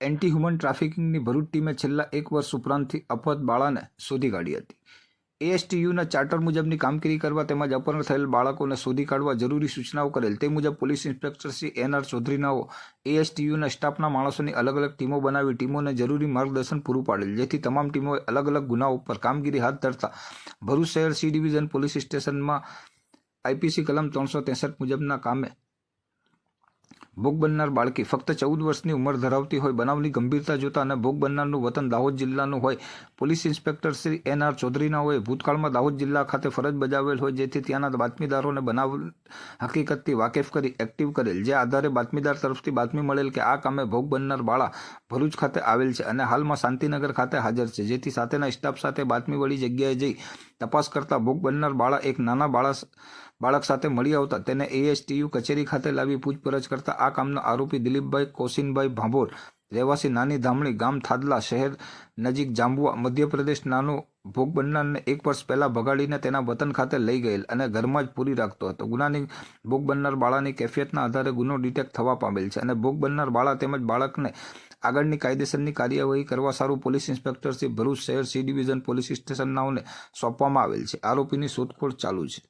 Anti human ટ્રાફિકિંગની Bharuch ટીમે છેલ્લા એક વર્ષ ઉપરાંતથી અપહત બાળાને શોધી કાઢી હતી. એએસટીયુના ચાર્ટર મુજબની કામગીરી કરવા તેમજ અપહરણ થયેલ બાળકોને શોધી કાઢવા જરૂરી સૂચનાઓ કરેલ તે મુજબ police inspector Shri N R ચૌધરીનાઓ એએસટીયુના સ્ટાફના માણસોની અલગ અલગ ટીમો બનાવી ટીમોને જરૂરી માર્ગદર્શન પૂરું પાડેલ, જેથી તમામ ટીમોએ અલગ અલગ ગુનાઓ પર કામગીરી હાથ ધરતા ભરૂચ શહેર સી ડિવિઝન પોલીસ સ્ટેશનમાં આઈપીસી કલમ ત્રણસો ત્રેસઠ મુજબના કામે ભોગ બનનાર બાળકી ફક્ત ચૌદ વર્ષની ઉંમર ધરાવતી હોય, બનાવની ગંભીરતા જોતા અને ભોગ બનનારનું વતન દાહોદ જિલ્લાનું હોય, police inspector Shri N R ચૌધરીના હોય, ભૂતકાળમાં દાહોદ જિલ્લા ખાતે ફરજ બજાવેલ હોય, જેથી ત્યાંના બાતમીદારોને બનાવ હકીકતથી વાકેફ કરી, એક્ટિવ કરેલ. જે આધારે બાતમીદાર તરફથી બાતમી મળેલ કે આ કામે ભોગ બનનાર બાળા ભરૂચ ખાતે આવેલ છે અને હાલમાં શાંતિનગર ખાતે હાજર છે, જેથી સાથેના સ્ટાફ સાથે બાતમીવાળી જગ્યાએ જઈ તપાસ કરતા ભોગ બનનાર બાળા એક નાના બાળા બાળક સાથે મળી આવતા તેને એએસટીયુ કચેરી ખાતે લાવી પૂછપરછ કરતા આ કામના આરોપી દિલીપભાઈ કોશિનભાઈ ભાંભોર, રહેવાસી નાની ધામણી ગામ થાદલા શહેર નજીક જાંબુઆ મધ્યપ્રદેશ નાનો ભોગ બનનારને એક વર્ષ પહેલા ભગાડીને તેના વતન ખાતે લઈ ગયેલ અને ઘરમાં જ પૂરી રાખતો હતો. ગુનાની ભોગ બનનાર બાળાની કેફિયતના આધારે ગુનો ડિટેક્ટ થવા પામેલ છે અને ભોગ બનનાર બાળા તેમજ બાળકને આગળની કાયદેસરની કાર્યવાહી કરવા સારું પોલીસ ઇન્સ્પેક્ટર શ્રી ભરૂચ શહેર સી ડિવિઝન પોલીસ સ્ટેશનનાઓને સોંપવામાં આવેલ છે. આરોપીની શોધખોળ ચાલુ છે.